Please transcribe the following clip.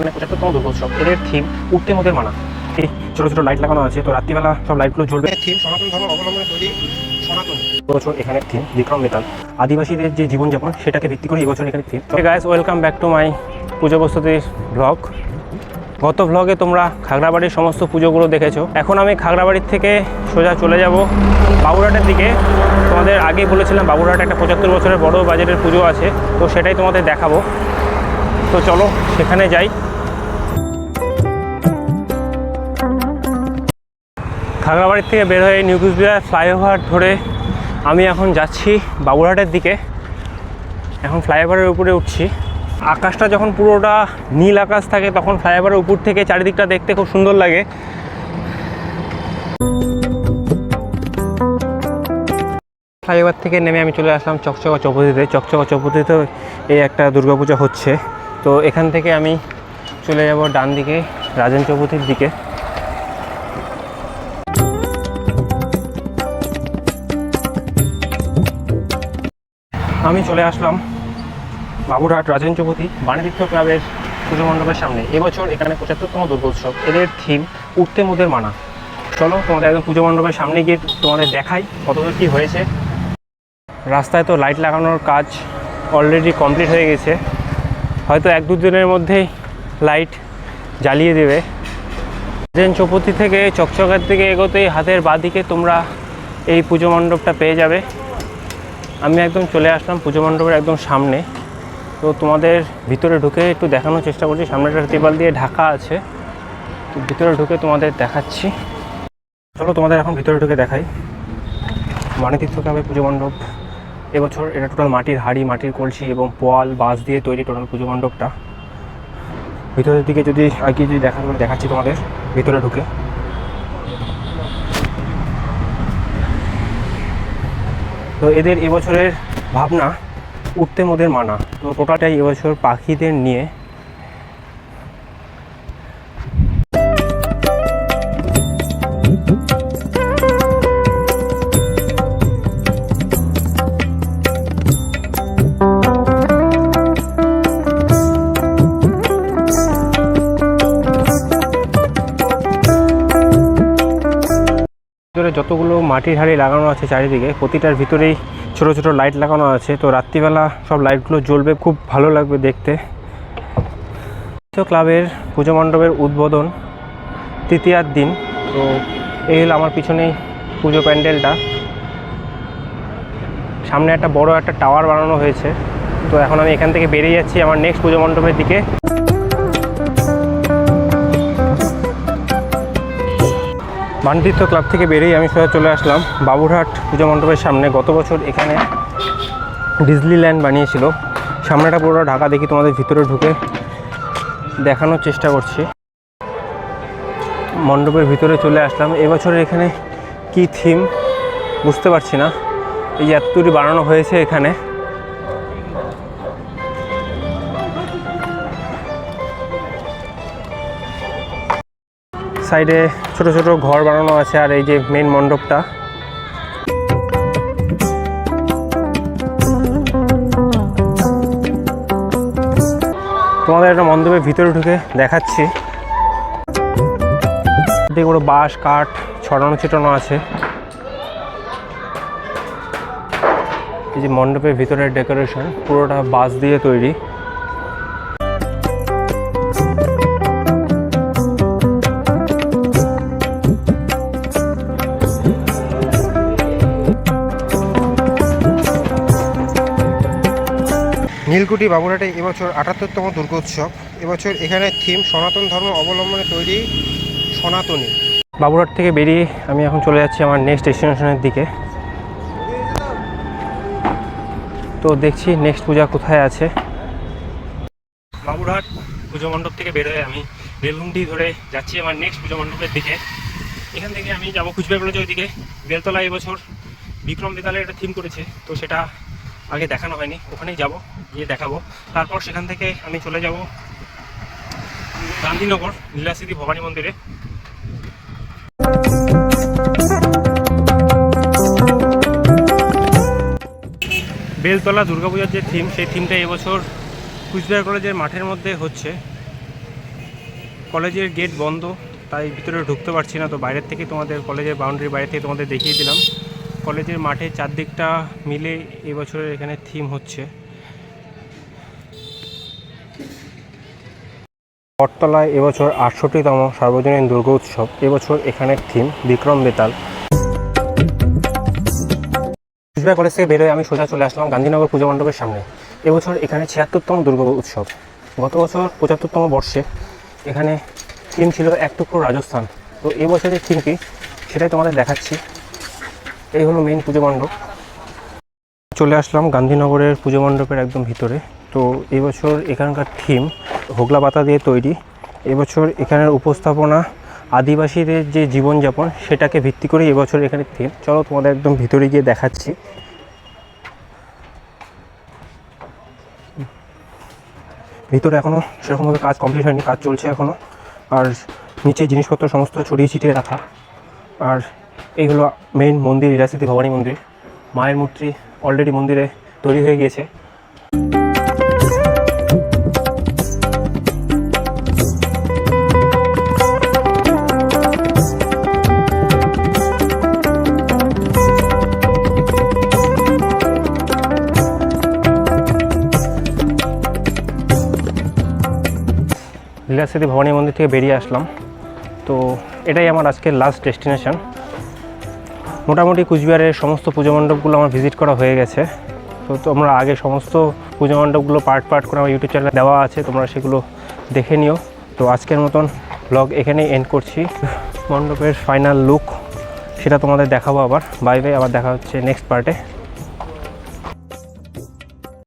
মানে পঁচাত্তরতম দুর্গোৎসব এদের থিম উঠতে মোদের মানা। এই ছোটো ছোটো লাইট লাগানো আছে তো রাত্রিবেলা সব লাইটগুলো জ্বলবে। থিম সনাতন ধর্ম অবলম্বনে তৈরি সনাতন। বছর এখানে থিম বিক্রম বেতাল আদিবাসীদের যে জীবনযাপন সেটাকে ভিত্তি করে এই বছর এখানে theme guys welcome back to my Puja প্রস্তুতির ব্লগ গত ভ্লগে তোমরা খাগড়াবাড়ির সমস্ত পুজোগুলো দেখেছ। এখন আমি খাগড়াবাড়ির থেকে সোজা চলে যাব বাবুরহাটের দিকে। তোমাদের আগে বলেছিলাম বাবুরহাট একটা পঁচাত্তর বছরের বড় বাজেটের পুজো আছে তো সেটাই তোমাদের দেখাবো। তো চলো সেখানে যাই। খাগড়াবাড়ির থেকে বের হয়ে নিউ কুচবিহার ফ্লাইওভার ধরে আমি এখন যাচ্ছি বাবুরহাটের দিকে। এখন ফ্লাইওভারের উপরে উঠছি। আকাশটা যখন পুরোটা নীল আকাশ থাকে, তখন ফ্লাইওভারের উপর থেকে চারিদিকটা দেখতে খুব সুন্দর লাগে। ফ্লাইওভার থেকে নেমে আমি চলে আসলাম চকচকা চৌপতিতে। চকচকা চৌপতিতে এই একটা দুর্গাপূজা হচ্ছে। তো এখান থেকে আমি চলে যাব ডান দিকে রাজেন চৌপতির দিকে। আমি চলে আসলাম বাবুরহাট রাজেন চৌপতি বাণীতীর্থ ক্লাবের পুজো মণ্ডপের সামনে। এবছর এখানে পঁচাত্তরতম দুর্গোৎসব এদের থিম উঠতে মোদের মানা। চলো তোমাদের একদম পুজো মণ্ডপের সামনে গিয়ে তোমাদের দেখাই কতদূর কী হয়েছে। রাস্তায় তো লাইট লাগানোর কাজ অলরেডি কমপ্লিট হয়ে গেছে। হয়তো এক দু দিনের মধ্যেই লাইট জ্বালিয়ে দেবে। রাজেন চৌপতি থেকে চকচকার থেকে এগোতেই হাতের বাঁদিকে তোমরা এই পুজো মণ্ডপটা পেয়ে যাবে। আমি একদম চলে আসলাম পুজো মণ্ডপের একদম সামনে। তো তোমাদের ভিতরে ঢুকে একটু দেখানোর চেষ্টা করছি। সামনে একটা ত্রিপাল দিয়ে ঢাকা আছে। তো ভিতরে ঢুকে তোমাদের দেখাচ্ছি। চলো তোমাদের এখন ভিতরে ঢুকে দেখাই। মানিতীর্থ ক্লাবের পুজো মণ্ডপ। এবছর এটা টোটাল মাটির হাড়ি, মাটির কলসি এবং পোয়াল, বাঁশ দিয়ে তৈরি টোটাল পুজো মণ্ডপটা। ভিতরের দিকে যদি আগে যদি দেখা দেখাচ্ছি তোমাদের ভিতরে ঢুকে। তো এদের এবছরের ভাবনা উঠতে মোদের মানা। তো টোটাটাই এবছর পাখিদের নিয়ে ভিতরে যতগুলো মাটির হাড়ি লাগানো আছে চারিদিকে, প্রতিটার ভিতরেই ছোট ছোট লাইট লাগানো আছে। তো রাত্রিবেলা সব লাইটগুলো জ্বলবে, খুব ভালো লাগবে দেখতে। তো ক্লাবের পুজো মণ্ডপের উদ্বোধন তৃতীয়ার দিন। তো এই হলো আমার পিছনেই পুজো প্যান্ডেলটা। সামনে একটা বড় একটা টাওয়ার বানানো হয়েছে। তো এখন আমি এখান থেকে বেরিয়ে যাচ্ছি আমার নেক্সট পুজো মণ্ডপের দিকে। বাণিজ্য ক্লাব থেকে বেরিয়ে আমি সোজা চলে আসলাম বাবুরহাট পূজা মণ্ডপের সামনে। গত বছর এখানে ডিজনিল্যান্ড বানিয়েছিল। সামনেটা পুরো ঢাকা দেখি তোমাদের ভিতরে ঢুকে দেখানোর চেষ্টা করছি। মণ্ডপের ভিতরে চলে আসলাম। এবছরের এখানে কি থিম বুঝতে পারছি না। এই এতটুকু বানানো হয়েছে এখানে। সাইডে ছোট ছোট ঘর বানানো আছে আর এই যে মেন মণ্ডপটা। তোমাদের একটা মণ্ডপের ভিতরে ঢুকে দেখাচ্ছি। এদিকে বাঁশ, কাঠ, ছড়ানো ছিটানো আছে। এই যে মণ্ডপের ভিতরের ডেকোরেশন, পুরোটা বাঁশ দিয়ে তৈরি। নীলকুঠি বাবুরহাটে এবছর আটাত্তরতম দুর্গোৎসব এবছর এখানে থিম সনাতন ধর্ম অবলম্বনে তৈরি সনাতনী। বাবুরহাট থেকে বেরিয়ে আমি এখন চলে যাচ্ছি আমার নেক্সট ডেস্টিনেশনের দিকে। তো দেখছি নেক্সট পূজা কোথায় আছে। বাবুরহাট পুজো মণ্ডপ থেকে বেরোয় আমি। বেলগুমটি ধরে যাচ্ছি আমার নেক্সট পুজো মণ্ডপের দিকে। এখান থেকে আমি যাব কুচবিহার কলেজের ওইদিকে। বেলতলা এবছর বিক্রম বেতালের একটা থিম করেছে। তো সেটা আগে দেখানো হয়নি, ওখানেই যাব, গিয়ে দেখাবো। তারপর সেখান থেকে আমি চলে যাব গান্ধীনগর লীলাস্মৃতি ভবানী মন্দিরে। বেলতলা দুর্গাপূজার যে থিম, সেই থিমটা এবছর কুচবিহার কলেজের মাঠের মধ্যে হচ্ছে। কলেজের গেট বন্ধ, তাই ভিতরে ঢুকতে পারছি না, তো বাইরের থেকে তোমাদের, কলেজের বাউন্ডারি বাইরে থেকে তোমাদের দেখিয়ে দিলাম। কলেজের মাঠে চারদিকটা মিলে এবছরের এখানে থিম হচ্ছে। বটতলায় এবছর আটষট্টিতম সার্বজনীন দুর্গা উৎসব, এবছর এখানের থিম বিক্রম বেতাল। কলেজ থেকে বেরোয় আমি সোজা চলে আসলাম গান্ধীনগর পুজো মণ্ডপের সামনে। এবছর এখানে ছিয়াত্তরতম দুর্গা উৎসব। গত বছর পঁচাত্তরতম বর্ষে এখানে থিম ছিল এক টুকরো রাজস্থান। তো এবছরের থিম কি সেটাই তোমাদের দেখাচ্ছি। এই হলো মেইন পুজো মণ্ডপ। চলে আসলাম গান্ধীনগরের পুজো মণ্ডপের একদম ভিতরে। তো এবছর এখানকার থিম হোগলা পাতা দিয়ে তৈরি। এবছর এখানের উপস্থাপনা, আদিবাসীদের যে জীবনযাপন, সেটাকে ভিত্তি করে এবছর এখানে থিম চলো তোমাদের একদম ভিতরে গিয়ে দেখাচ্ছি। ভিতরে এখনও সেরকমভাবে কাজ কমপ্লিট হয়নি, কাজ চলছে এখনও আর নিচে জিনিসপত্র সমস্ত ছড়িয়ে ছিটিয়ে রাখা। আর এই হলো মেইন মন্দির ইরাসিতি ভবানী মন্দির। মায়ের মূর্তি অলরেডি মন্দিরে তৈরি হয়ে গিয়েছে। লীলাস্মৃতি ভবানী মন্দির থেকে বেরিয়ে আসলাম। তো এটাই আমার আজকের লাস্ট ডেস্টিনেশন মোটামুটি কুচবিহারের সমস্ত পুজো মণ্ডপগুলো আমার ভিজিট করা হয়ে গেছে। তো তোমরা আগে সমস্ত পুজো মণ্ডপগুলো পার্ট পার্ট করে আমার ইউটিউব চ্যানেলে দেওয়া আছে, তোমরা সেগুলো দেখে নিও। তো আজকের মতন ব্লগ এখানেই এন্ড করছি। মণ্ডপের ফাইনাল লুক সেটা তোমাদের দেখাবো আবার। বাই বাই আবার দেখা হচ্ছে নেক্সট পার্টে